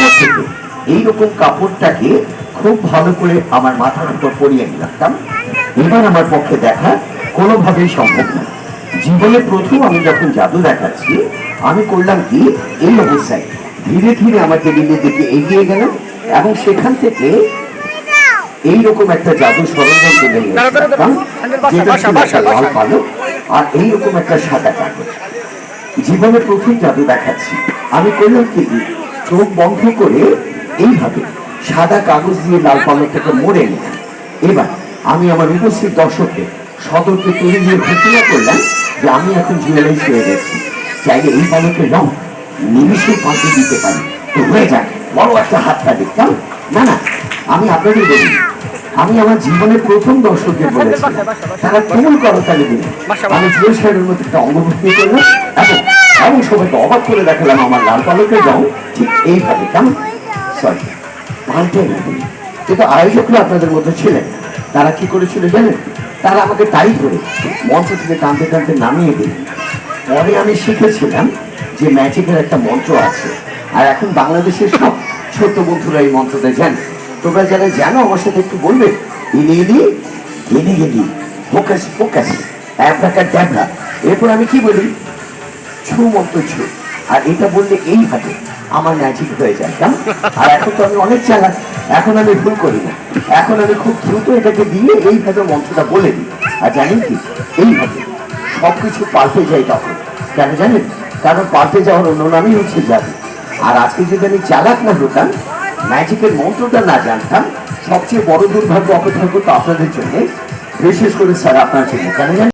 এরপর থেকে এইরকম কাপড়টাকে খুব ভালো করে আমার মাথার উপর পরিয়ে নিলাম। এবার আমার পক্ষে দেখা কোনোভাবেই সম্ভব না। জীবনে প্রথম আমি যখন জাদু দেখাচ্ছি আমি করলাম কি? এই অবস্থায় ধীরে ধীরে আমার টেবিলের দিকে এগিয়ে গেলাম এবং সেখান থেকে এইরকম একটা জাদু সরঞ্জাম ছিল লাল। আর এইরকম একটা সাদা কাগজ জীবনে প্রথম জাদু দেখাচ্ছি। আমি করলাম কি? চোখ বন্ধ করে এইভাবে সাদা কাগজ দিয়ে লাল পালকটাকে মরে নিলাম এবার আমি আমার উপস্থিত দর্শককে সতর্কে তুলে দিয়ে ঘোষণা করলাম যে আমি এখন জুয়েলাইজ হয়ে গেছি। চাইলে এই পালকের রং নিমিশে পাল্টে দিতে পারি। তো হয়ে যাক, বড় একটা হাতটা দেখতাম না না, আমি আপনাদের বলি, আমি আমার জীবনের প্রথম দর্শকদের বলেছি, তারা কেমন করতালি দিল আমি জুয়েল সাহেবের মধ্যে একটা অঙ্গভঙ্গি করলাম এবং এবং সবাইকে অবাক করে দেখালাম আমার লাল পালকের রং ঠিক এইভাবে, কেমন? সরি পাল্টে না। কিন্তু আয়োজকরা আপনাদের মধ্যে ছিলেন। তারা কি করেছিল জানেন? তারা আমাকে তাই করে মঞ্চ থেকে টানতে টানতে নামিয়ে দিল পরে আমি শিখেছিলাম যে ম্যাজিকের একটা মঞ্চ আছে। আর এখন বাংলাদেশের সব ছোট বন্ধুরা এই মঞ্চতে যান। তোমরা যারা জানো, আমার সাথে একটু বলবে? ইনি ইনি গেলি গেলি ফোকাস ফোকাস অ্যাপ্রাকার ট্যাবলা এরপর আমি কি বলি? ছু ছু আর এটা বললে এইভাবে আমার ম্যাজিক হয়ে যায়, কেমন? আর এখন তো আমি অনেক চালাক, এখন আমি ভুল করি না। এখন আমি খুব দ্রুত এটাকে দিয়ে এইভাবে মন্ত্রটা বলে দিই। আর জানেন কি? এইভাবে সবকিছু পাল্টে যায় তখন। কেন জানেন? কারণ পাল্টে যাওয়ার অন্য নামই হচ্ছে জাদু। আর আজকে যদি আমি চালাক না হতাম ম্যাজিকের মন্ত্রটা না জানতাম, সবচেয়ে বড় দুর্ভাগ্য, অপেক্ষা করতো আপনাদের জন্য, বিশেষ করে স্যার আপনার জন্য। কেন জানেন?